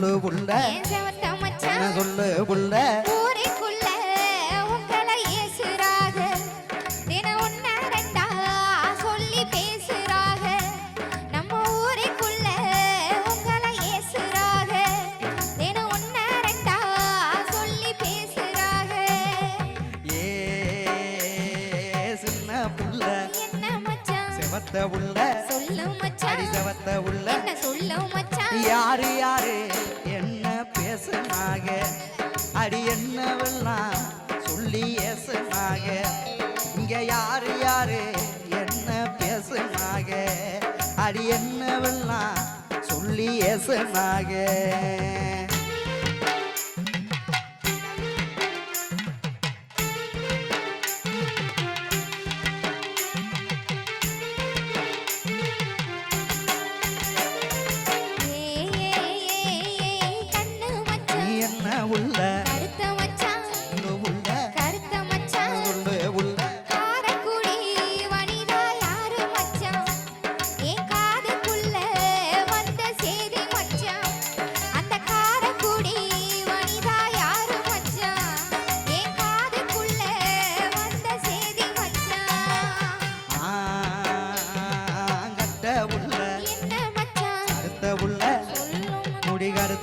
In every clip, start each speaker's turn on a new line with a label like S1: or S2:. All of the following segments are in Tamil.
S1: சொல்லு
S2: புள்ள
S1: சொல்லு புள்ள சவத்த உள்ள
S2: சொல்ல மச்சான்
S1: சவத்த உள்ள.
S2: என்ன சொல்ல
S1: யாரு யாரு? என்ன பேசனாக? அடி என்னவெல்லாம் சொல்லி ஏசனாக? இங்க யாரு யாரு? என்ன பேசனாக? அடி என்னவெல்லாம் சொல்லி ஏசனாக?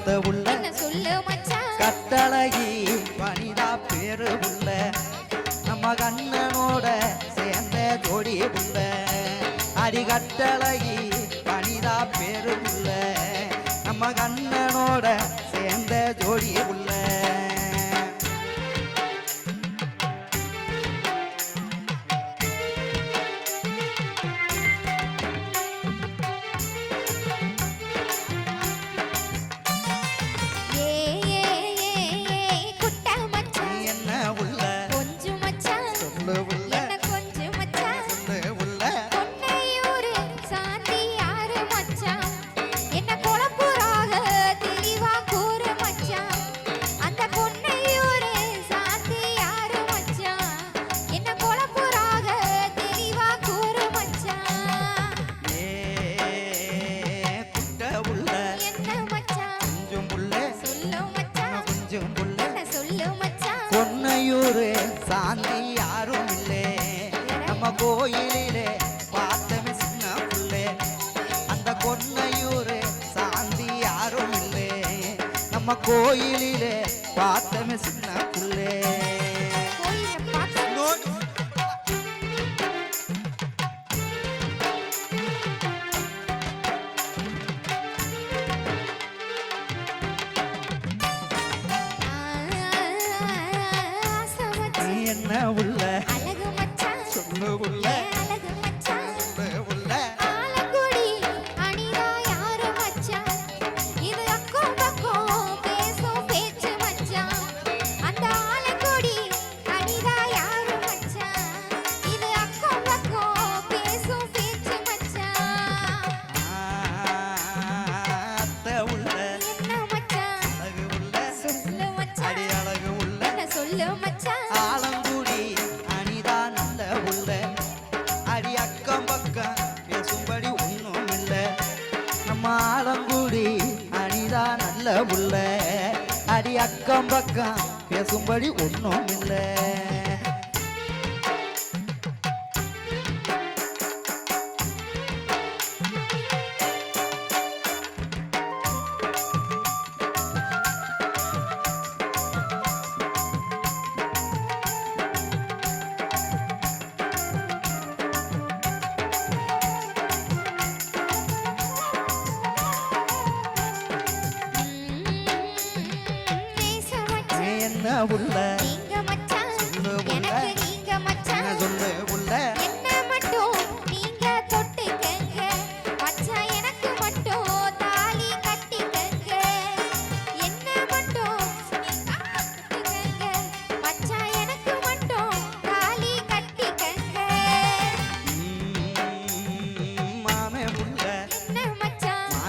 S1: கத்த உள்ள சொல்லு
S2: மச்சான்? கத்தழகி வனிதா
S1: பேரு உள்ள நம்ம கண்ணனோட சேர்ந்த ஜோடி உள்ள அடி கட்டழகி வனிதா பேரு உள்ள நம்ம கண்ணன் கோயிலிலே பார்த்தமே சின்ன புள்ளே என்ன உள்ள சொல்லு உள்ள உள்ள அடி அக்கம் பக்கம் பேசும்படி ஒன்றும் இல்லை உள்ள. சொல்லு உள்ள.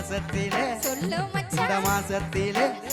S2: மாசத்திலே.
S1: சொல்லு
S2: மச்சான்.
S1: இந்த மாசத்திலே.